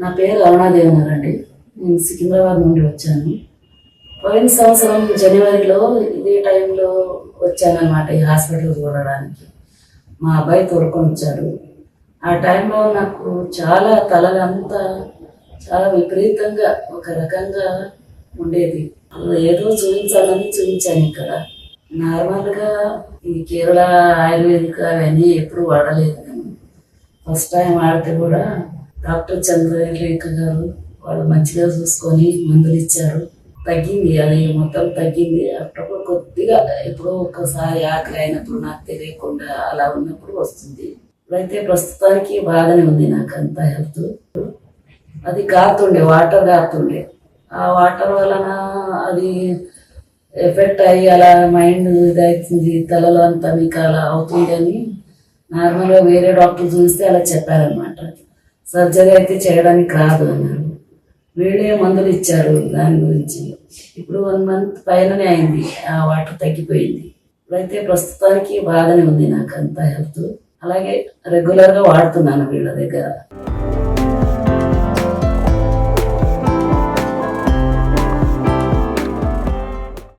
నా పేరు అరుణాదేవనర్ అండి నేను సికింద్రాబాద్ నుండి వచ్చాను. పోయిన సంవత్సరం జనవరిలో ఇదే టైంలో వచ్చానమాట ఈ హాస్పిటల్ చూడడానికి. మా అబ్బాయి తోడుకొని వచ్చాడు. ఆ టైంలో నాకు చాలా తలలంతా చాలా విపరీతంగా ఒక రకంగా ఉండేది. ఏదో చూపించాలని చూపించాను ఇక్కడ. నార్మల్గా ఈ కేరళ ఆయుర్వేదిక అవన్నీ ఎప్పుడు వాడలేదు నేను. ఫస్ట్ టైం వాడితే కూడా డాక్టర్ చంద్రరేఖ గారు వాళ్ళు మంచిగా చూసుకొని మందులు ఇచ్చారు. తగ్గింది అది మొత్తం తగ్గింది. అప్పుడప్పుడు కొద్దిగా ఎప్పుడో ఒక్కసారి ఆకలి అయినప్పుడు నాకు తెలియకుండా అలా ఉన్నప్పుడు వస్తుంది. ఇప్పుడైతే ప్రస్తుతానికి బాగానే ఉంది నాకు అంత హెల్త్. అది కారుతుండే వాటర్ కారుతుండే ఆ వాటర్ వలన అది ఎఫెక్ట్ అయ్యి అలా మైండ్ ఇదవుతుంది తలలో అంతా మీకు అలా అవుతుంది అని నార్మల్గా వేరే డాక్టర్ చూస్తే అలా చెప్పారనమాట సర్జరీ అయితే చేయడానికి రాదు అన్నారు. వీళ్ళే మందులు ఇచ్చారు దాని గురించి. ఇప్పుడు వన్ మంత్ పైననే అయింది ఆ వాటర్ తగ్గిపోయింది. ఇప్పుడైతే ప్రస్తుతానికి బాగానే ఉంది నాకు అంత హెల్త్. అలాగే రెగ్యులర్గా వాడుతున్నాను వీళ్ళ దగ్గర.